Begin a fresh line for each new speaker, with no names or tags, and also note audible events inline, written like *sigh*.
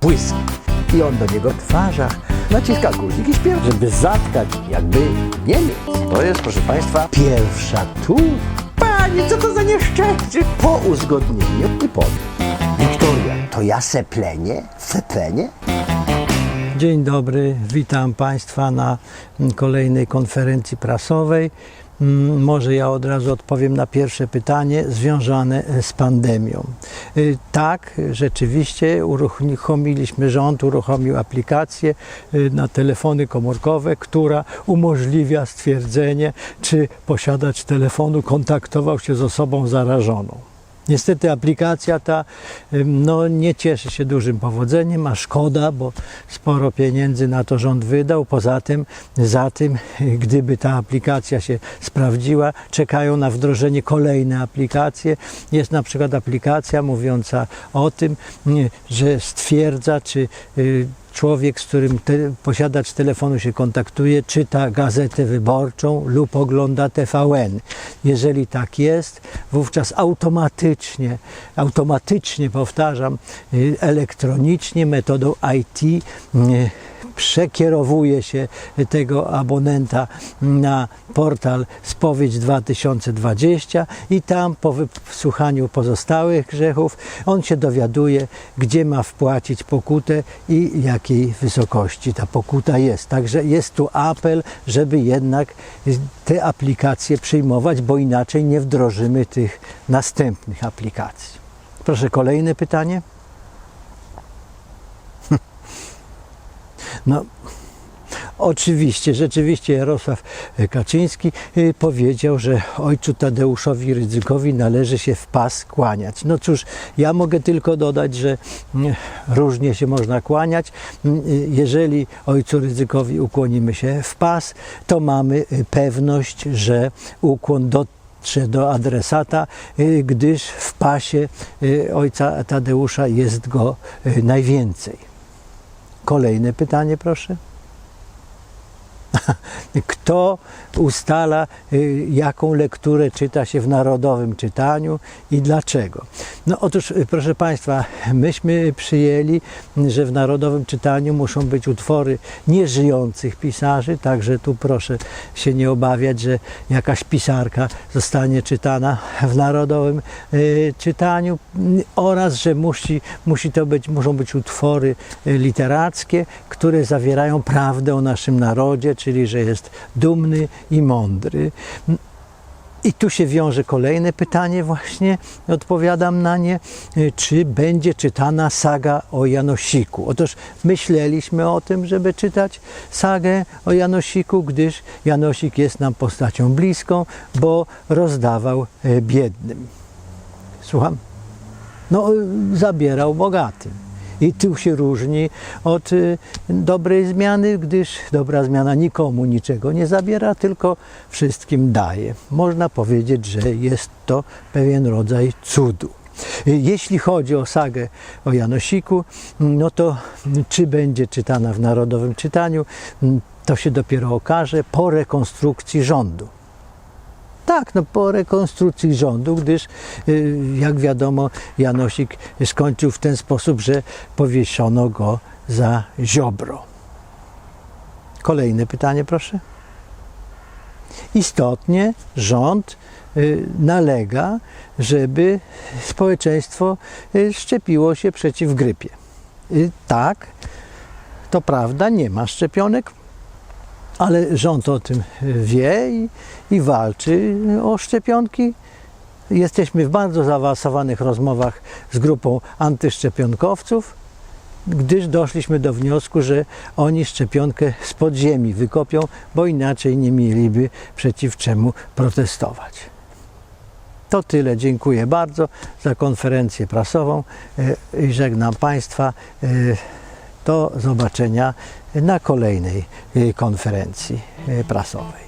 błysk. I on do niego w twarzach naciska guzik i śpiewa, żeby zatkać jakby Niemiec. To jest, proszę Państwa, pierwsza tu. Panie, co to za nieszczęście? Po uzgodnieniu i po. Wiktoria, to ja seplenie? Seplenie?
Dzień dobry, witam Państwa na kolejnej konferencji prasowej. Mm, Może ja od razu odpowiem na pierwsze pytanie związane z pandemią. Y, Tak, rzeczywiście uruchomiliśmy, rząd uruchomił aplikację y, na telefony komórkowe, która umożliwia stwierdzenie, czy posiadacz telefonu kontaktował się z osobą zarażoną. Niestety aplikacja ta no, nie cieszy się dużym powodzeniem, a szkoda, bo sporo pieniędzy na to rząd wydał. Poza tym, za tym, *laughs* gdyby ta aplikacja się sprawdziła, czekają na wdrożenie kolejne aplikacje. Jest na przykład aplikacja mówiąca o tym, że stwierdza, czy y, człowiek, z którym te, posiadacz telefonu się kontaktuje, czyta gazetę wyborczą lub ogląda TVN. Jeżeli tak jest, wówczas automatycznie, automatycznie powtarzam, y, elektronicznie metodą IT y, przekierowuje się tego abonenta na portal Spowiedź 2020 i tam po wysłuchaniu pozostałych grzechów on się dowiaduje, gdzie ma wpłacić pokutę i jakiej wysokości ta pokuta jest. Także jest tu apel, żeby jednak te aplikacje przyjmować, bo inaczej nie wdrożymy tych następnych aplikacji. Proszę kolejne pytanie. No, oczywiście, rzeczywiście Jarosław Kaczyński y, powiedział, że ojcu Tadeuszowi Rydzykowi należy się w pas kłaniać. No cóż, ja mogę tylko dodać, że mm, różnie się można kłaniać. Mm, y, Jeżeli ojcu Rydzykowi ukłonimy się w pas, to mamy y, pewność, że ukłon do do adresata, gdyż w pasie ojca Tadeusza jest go najwięcej. Kolejne pytanie, proszę. *laughs* Kto ustala, y, jaką lekturę czyta się w narodowym czytaniu i dlaczego? No otóż, y, proszę Państwa, myśmy przyjęli, że w narodowym czytaniu muszą być utwory nieżyjących pisarzy, także tu proszę się nie obawiać, że jakaś pisarka zostanie czytana w narodowym y, czytaniu oraz, że musi, musi to być, muszą być utwory literackie, które zawierają prawdę o naszym narodzie, czyli że jest dumny i mądry. I tu się wiąże kolejne pytanie, właśnie odpowiadam na nie, czy będzie czytana saga o Janosiku. Otóż myśleliśmy o tym, żeby czytać sagę o Janosiku, gdyż Janosik jest nam postacią bliską, bo rozdawał e, biednym. Słucham? No, y, zabierał bogatym. I tu się różni od y, dobrej zmiany, gdyż dobra zmiana nikomu niczego nie zabiera, tylko wszystkim daje. Można powiedzieć, że jest to pewien rodzaj cudu. Y, Jeśli chodzi o sagę o Janosiku, no to mm, czy będzie czytana w narodowym czytaniu, mm, to się dopiero okaże po rekonstrukcji rządu. Tak, no po rekonstrukcji rządu, gdyż y, jak wiadomo Janosik skończył w ten sposób, że powieszono go za ziobro. Kolejne pytanie proszę. Istotnie rząd y, nalega, żeby społeczeństwo y, szczepiło się przeciw grypie. Tak, to prawda, nie ma szczepionek, ale rząd o tym wie i, i walczy o szczepionki. Jesteśmy w bardzo zaawansowanych rozmowach z grupą antyszczepionkowców, gdyż doszliśmy do wniosku, że oni szczepionkę z podziemi wykopią, bo inaczej nie mieliby przeciw czemu protestować. To tyle. Dziękuję bardzo za konferencję prasową e, i żegnam Państwa. Do zobaczenia na kolejnej e, konferencji e, prasowej.